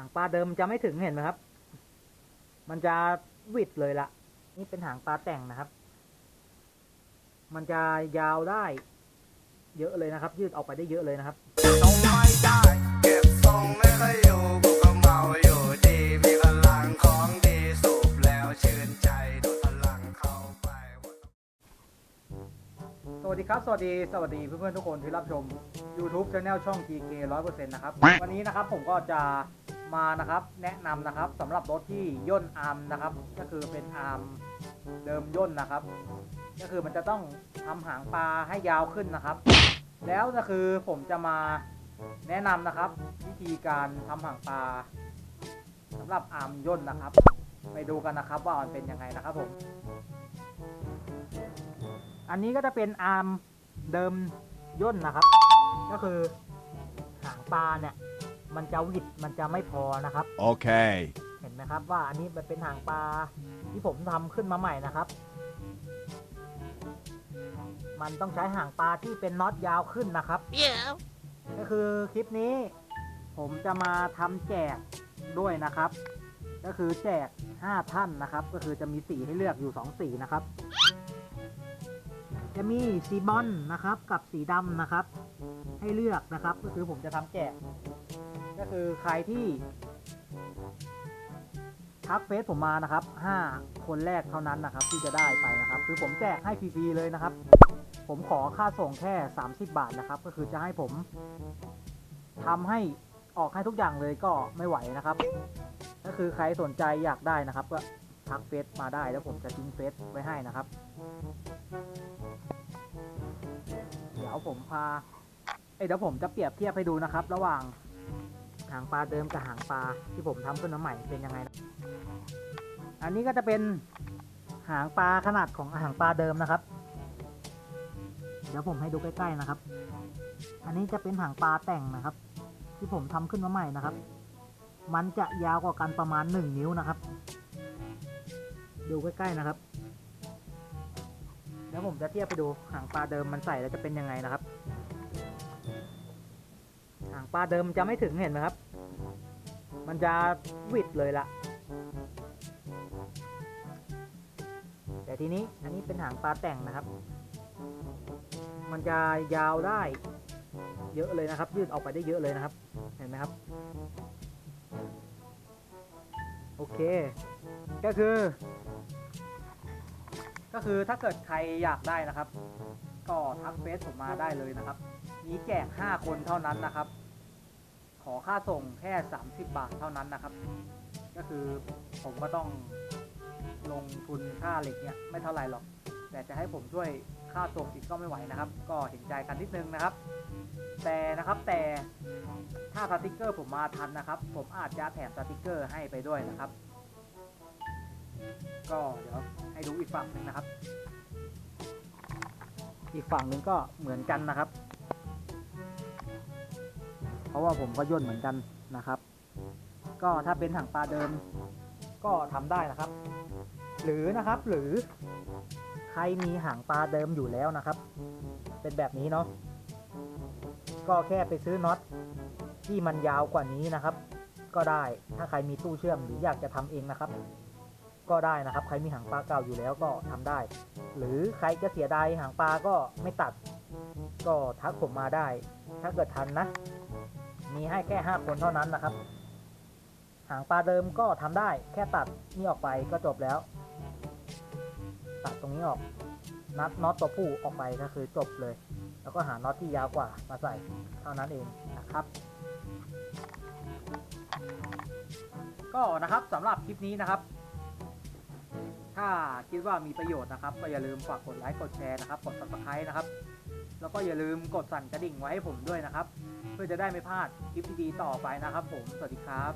างปลาเดิมจะไม่ถึงเห็นไหมครับ มันจะหวิดเลยละนี่เป็นหางปลาแต่งนะครับ มันจะยาวได้ เยอะเลยนะครับ ยืดออกไปได้เยอะเลยนะครับทรงไม่ได้เก็บทรงไม่ค่อยอยู่กูก็เมาอยู่ดีมีพลังของดีสูบแล้วชื่นใจดูดพลังเข้าไปสวัสดีครับ สวัสดี สวัสดีเพื่อนๆทุกคนที่รับชม YouTube Channel ช่อง TK 100%นะครับ วันนี้นะครับผมก็จะ มานะครับ แนะนำนะครับสำหรับรถที่ย่นอาร์มนะครับ ก็คือเป็นอาร์มเดิมย่นนะครับ ก็คือมันจะต้องทำหางปลาให้ยาวขึ้นนะครับ แล้วก็คือผมจะมาแนะนำนะครับ วิธีการทำหางปลาสำหรับอาร์มย่นนะครับ ไปดูกันนะครับว่ามันเป็นยังไงนะครับผมอันนี้ก็จะเป็นอาร์มเดิมย่นนะครับ ก็คือหางปลาเนี่ย มันจะหวิดมันจะไม่พอนะครับ Okay. เห็นไหมครับว่าอันนี้มันเป็นหางปลาที่ผมทำขึ้นมาใหม่นะครับ มันต้องใช้หางปลาที่เป็นน็อตยาวขึ้นนะครับ Yeah. ก็คือคลิปนี้ ผมจะมาทำแจกด้วยนะครับ ก็คือแจก 5 ท่านนะครับ ก็คือจะมีสีให้เลือกอยู่ 2 สีนะครับ จะมีสีบอลนะครับกับสีดำนะครับ ให้เลือกนะครับ ก็คือผมจะทำแจก ก็คือใครที่ ทักเฟซผมมานะครับ 5 คนแรกเท่านั้นนะครับ ที่จะได้ไปนะครับ คือผมแจกให้ฟรีๆเลยนะครับ ผมขอค่าส่งแค่ 30 บาทนะครับ ก็คือจะให้ผมทำให้ออกให้ทุกอย่างเลยก็ไม่ไหวนะครับ ก็คือใครสนใจอยากได้นะครับ ก็ทักเฟซมาได้แล้วผมจะทิ้งเฟซไว้ให้นะครับ เดี๋ยวผมพาเอ้เดี๋ยวผมจะเปรียบเทียบให้ดูนะครับ ระหว่าง หางปลาเดิมกับหางปลาที่ผมทำขึ้นมาใหม่เป็นยังไงนะอันนี้ก็จะเป็นหางปลาขนาดของหางปลาเดิมนะครับ เดี๋ยวผมให้ดูใกล้ๆนะครับ อันนี้จะเป็นหางปลาแต่งนะครับ ที่ผมทำขึ้นมาใหม่นะครับ มันจะยาวกว่ากันประมาณ 1 นิ้วนะครับ ดูใกล้ๆนะครับ เดี๋ยวผมจะเทียบไปดูหางปลาเดิมมันใส่แล้วจะเป็นยังไงนะครับ หางปลาเดิมจะไม่ถึงเห็นไหมครับ มันจะวิดเลยละแต่ทีนี้อันนี้เป็นหางปลาแต่งนะครับ มันจะยาวได้เยอะเลยนะครับ ยืดออกไปได้เยอะเลยนะครับ เห็นไหมครับ โอเค ก็คือ ก็คือถ้าเกิดใครอยากได้นะครับ ก็ทักเฟซผมมาได้เลยนะครับ มีแจก 5 คนเท่านั้นนะครับ อค่าส่งแค่ 30 บาทเท่านั้นนะครับ ก็คือผมก็ต้องลงทุนค่าเหล็กเนี่ยไม่เท่าไหร่หรอก แต่จะให้ผมช่วยค่าส่งอีกก็ไม่ไหวนะครับ ก็เห็นใจกันนิดนึงนะครับ แต่นะครับแต่ถ้าสติกเกอร์ผมมาทันนะครับ ผมอาจจะแถมสติกเกอร์ให้ไปด้วยนะครับ ก็เดี๋ยวให้ดูอีกฝั่งหนึ่งนะครับ อีกฝั่งหนึ่งก็เหมือนกันนะครับ ราะว่าผมก็ย่นเหมือนกันนะครับ ก็ถ้าเป็นถังปลาเดิมก็ทำได้นะครับ หรือนะครับหรือใครมีหางปลาเดิมอยู่แล้วนะครับ เป็นแบบนี้เนาะก็แค่ไปซื้อน็อตที่มันยาวกว่านี้นะครับ ก็ได้ถ้าใครมีตู้เชื่อมหรืออยากจะทำเองนะครับ ก็ได้นะครับ ใครมีหางปลาเก่าอยู่แล้วก็ทำได้ หรือใครจะเสียดายหางปลาก็ไม่ตัด ก็ทักผมมาได้ ถ้าเกิดทันนะ มีให้แค่ห้าคนเท่านั้นนะครับ หางปลาเดิมก็ทำได้แค่ตัดนี่ออกไปก็จบแล้ว ตัดตรงนี้ออกนัดน็อตตัวผู้ออกไปก็คือจบเลย แล้วก็หาน็อตที่ยาวกว่ามาใส่เท่านั้นเองนะครับ ก็นะครับสำหรับคลิปนี้นะครับ ถ้าคิดว่ามีประโยชน์นะครับ ก็อย่าลืมฝากกดไลค์กดแชร์นะครับ กด subscribe นะครับ แล้วก็อย่าลืมกดสั่นกระดิ่งไว้ให้ผมด้วยนะครับ เพื่อจะได้ไม่พลาดคลิปดีๆต่อไปนะครับผม สวัสดีครับ